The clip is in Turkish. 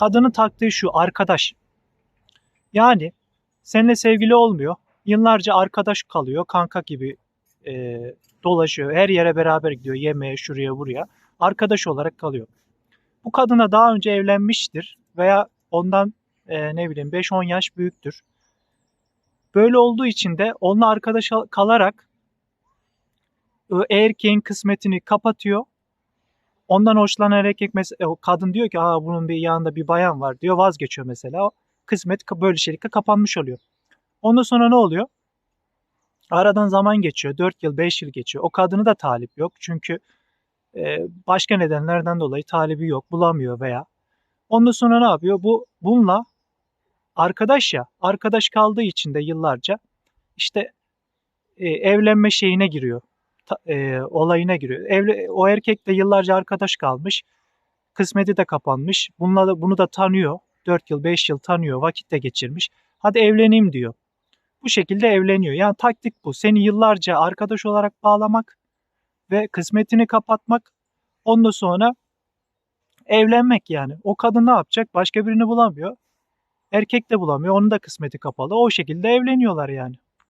Kadının taktığı şu arkadaş. Yani seninle sevgili olmuyor. Yıllarca arkadaş kalıyor. Kanka gibi e, dolaşıyor. Her yere beraber gidiyor. Yemeğe, şuraya, buraya. Arkadaş olarak kalıyor. Bu kadına daha önce evlenmiştir veya ondan e, ne bileyim 5-10 yaş büyüktür. Böyle olduğu için de onunla arkadaş kalarak erkeğin kısmetini kapatıyor. Ondan hoşlanan erkek mesela kadın diyor ki Aa, bunun bir yanında bir bayan var diyor vazgeçiyor mesela. O kısmet böyle şeylikle kapanmış oluyor. Ondan sonra ne oluyor? Aradan zaman geçiyor. 4 yıl 5 yıl geçiyor. O kadını da talip yok. Çünkü e, başka nedenlerden dolayı talibi yok. Bulamıyor veya. Ondan sonra ne yapıyor? Bu bununla arkadaş ya. Arkadaş kaldığı için de yıllarca işte e, evlenme şeyine giriyor. E, olayına giriyor. Evli, o erkek de yıllarca arkadaş kalmış. Kısmeti de kapanmış. Bununla da, bunu da tanıyor. 4 yıl 5 yıl tanıyor. Vakit de geçirmiş. Hadi evleneyim diyor. Bu şekilde evleniyor. Yani taktik bu. Seni yıllarca arkadaş olarak bağlamak ve kısmetini kapatmak. Ondan sonra evlenmek yani. O kadın ne yapacak? Başka birini bulamıyor. Erkek de bulamıyor. Onun da kısmeti kapalı. O şekilde evleniyorlar yani.